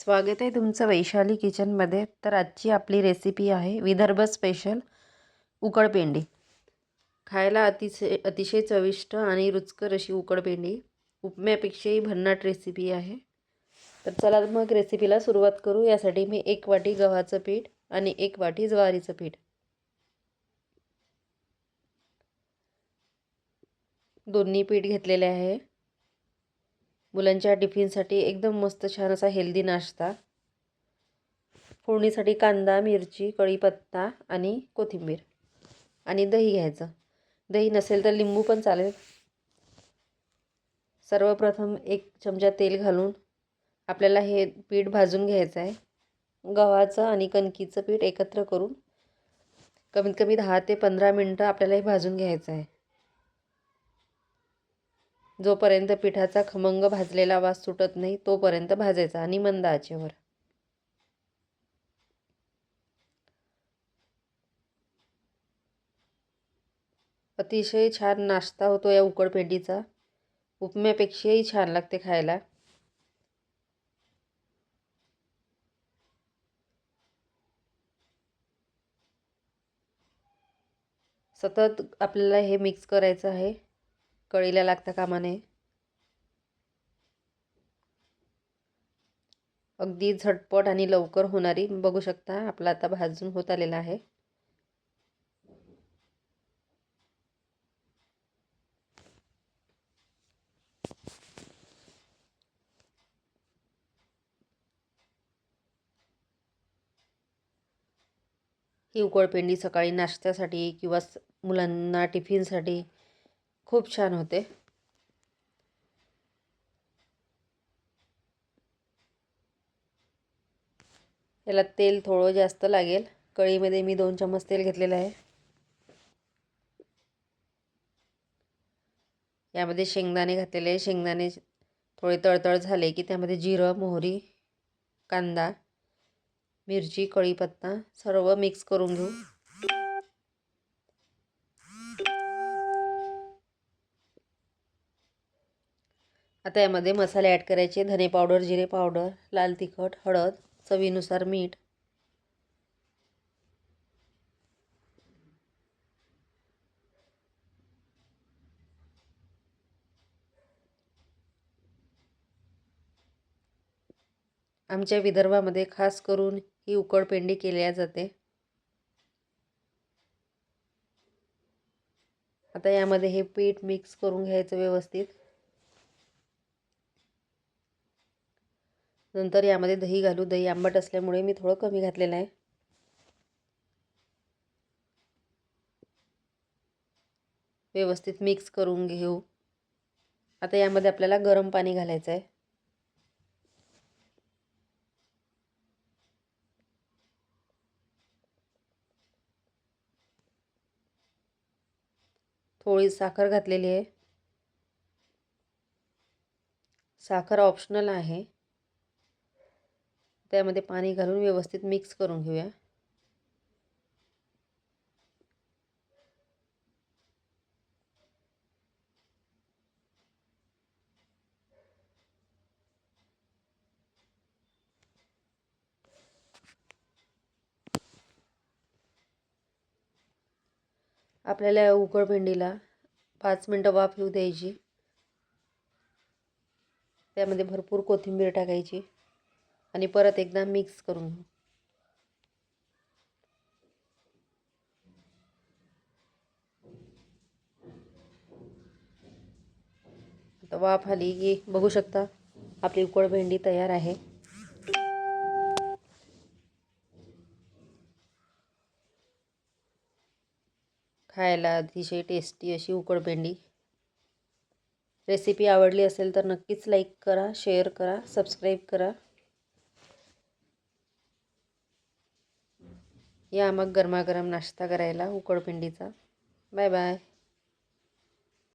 स्वागत आहे तुमचं वैशाली किचनमध्ये. तर आजची आपली रेसिपी आहे विदर्भ स्पेशल उकडपेंडी. खायला अतिशय अतिशय चविष्ट आणि रुचकर अशी उकडपेंडी. उपम्यापेक्षाही भन्नाट रेसिपी आहे. तर चला मग रेसिपीला सुरुवात करू. यासाठी मी एक वाटी गव्हाचं पीठ आणि एक वाटी ज्वारीचं पीठ. दोन्ही पीठ घेतलेले आहे. मुलांच्या टिफिनसाठी एकदम मस्त छान असा हेल्दी नाश्ता. फोडणीसाठी कांदा मिरची कढीपत्ता आणि कोथिंबीर आणि दही घ्यायचं. दही नसेल तर लिंबू पण चालेल. सर्वप्रथम एक चमचा तेल घालून आपल्याला हे पीठ भाजून घ्यायचं आहे. गव्हाचं आणि कणकीचं पीठ एकत्र करून कमीत कमी दहा ते पंधरा मिनटं आपल्याला हे भाजून घ्यायचं आहे. जोपर्यंत पिठाचा खमंग भाजलेला वास सुटत नाही तोपर्यंत भाजायचा आणि मंद आचेवर. अतिशय छान नाश्ता होतो या उकडपेंडीचा. उपम्यापेक्षाही छान लागते खायला. सतत आपल्याला हे मिक्स करायचं आहे. कळीला लागता कामा नये अगदी झटपट आणि लवकर होणारी बघू शकता आपला आता भाजून होत आलेला आहे. ही उकळपेंडी सकाळी नाश्त्यासाठी किंवा मुलांना टिफिनसाठी खूप छान होते. याला तेल थोडं जास्त लागेल. कळीमध्ये मी दोन चम्मच तेल घेतलेलं आहे. यामध्ये शेंगदाणे घातलेले. शेंगदाणे थोडे तळतळ झाले की त्यामध्ये जिरं मोहरी कांदा मिरची कढीपत्ता सर्व मिक्स करून घेऊ. आता यामध्ये मसाले ॲड करायचे. धने पावडर जिरे पावडर लाल तिखट हळद चवीनुसार मीठ. आमच्या विदर्भामध्ये खास करून ही उकडपेंडी केल्या जाते. आता यामध्ये हे पीठ मिक्स करून घ्यायचं व्यवस्थित. नंतर यामध्ये दही घालू. दही आंबट असल्यामुळे मी थोडं कमी घातलेलं आहे. व्यवस्थित मिक्स करून घेऊ. आता यामध्ये आपल्याला गरम पाणी घालायचं आहे. थोडी साखर घातलेली आहे. साखर ऑप्शनल आहे. त्यामध्ये पाणी घालून व्यवस्थित मिक्स करून घेऊया. आपल्याला उकळपेंडीला पाच मिनटं वाफ येऊ द्यायची. त्यामध्ये भरपूर कोथिंबीर टाकायची. आणि परत एकदा मिक्स करून घेऊ. आता वाफ आली की बघू शकता आपली उकळ भेंडी तयार आहे. खायला अतिशय टेस्टी अशी उकडपेंडी रेसिपी आवडली असेल तर नक्कीच लाईक करा शेअर करा सबस्क्राईब करा. या मग गरमागरम नाश्ता करायला उकडपिंडीचा. Bye bye.